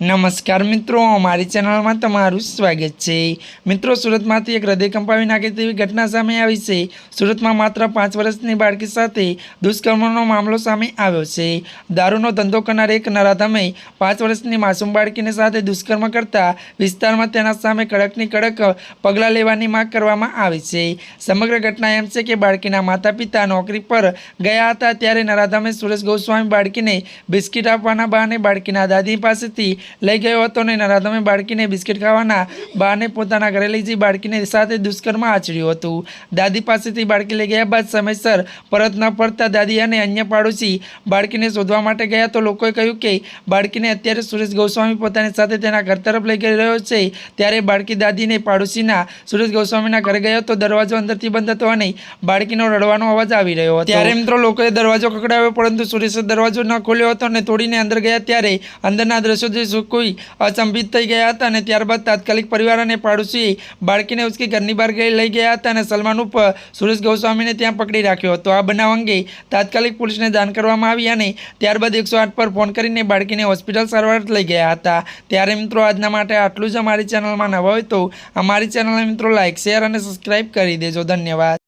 નમસ્કાર મિત્રો અમારી ચેનલમાં તમારું સ્વાગત છે. મિત્રો, સુરતમાંથી એક હૃદય કંપાવી નાખે તેવી ઘટના સામે આવી છે. સુરતમાં માત્ર પાંચ વર્ષની બાળકી સાથે દુષ્કર્મનો મામલો સામે આવ્યો છે. દારૂનો ધંધો કરનાર એક નરાધમે પાંચ વર્ષની માસૂમ બાળકીને સાથે દુષ્કર્મ કરતા વિસ્તારમાં તેના સામે કડકની કડક પગલાં લેવાની માંગ કરવામાં આવી છે. સમગ્ર ઘટના એમ છે કે બાળકીના માતા પિતા નોકરી પર ગયા હતા ત્યારે નરાધમે સુરેશ ગોસ્વામી બાળકીને બિસ્કિટ આપવાના બહાને બાળકીના દાદી પાસેથી લઈ ગયો હતો અને નરાધમે બાળકીને બિસ્કિટ ખાવાના બાને પોતાના ઘરે લઈ જઈ બાળકીને સાથે દુષ્કર્મ આચર્યું હતું. દાદી પાસેથી બાળકી લઈ ગયા બાદ સમયસર પરત ન પડતા દાદી અને અન્ય પાડોશી બાળકીને શોધવા માટે ગયા તો લોકોએ કહ્યું કે બાળકીને અત્યારે સુરેશ ગોસ્વામી પોતાની સાથે તેના ઘર તરફ લઈ ગઈ રહ્યો છે. ત્યારે બાળકી દાદીને પાડોશીના સુરેશ ગોસ્વામીના ઘરે ગયો તો દરવાજો અંદરથી બંધ હતો અને બાળકીનો રડવાનો અવાજ આવી રહ્યો હતો. ત્યારે મિત્રો લોકોએ દરવાજો કકડાવ્યો પરંતુ સુરેશે દરવાજો ન ખોલ્યો હતો અને તોડીને અંદર ગયા ત્યારે અંદરના દ્રશ્યો જોઈ કોઈ અચંભિત થઈ ગયા હતા અને ત્યારબાદ તાત્કાલિક પરિવાર અને પાડોશીએ બાળકીને ઉચકી ઘરની બહાર ગઈ, લઈ ગયા હતા અને સલમાન ઉપ સુરેશ ગોસ્વામીને ત્યાં પકડી રાખ્યો હતો. આ બનાવ અંગે તાત્કાલિક પોલીસને જાણ કરવામાં આવી અને ત્યારબાદ એકસો આઠ પર ફોન કરીને બાળકીને હોસ્પિટલ સારવાર લઈ ગયા હતા. ત્યારે મિત્રો, આજના માટે આટલું જ અમારી ચેનલમાં નવા હોય તો અમારી ચેનલને મિત્રો લાઇક શેર અને સબસ્ક્રાઇબ કરી દેજો. ધન્યવાદ.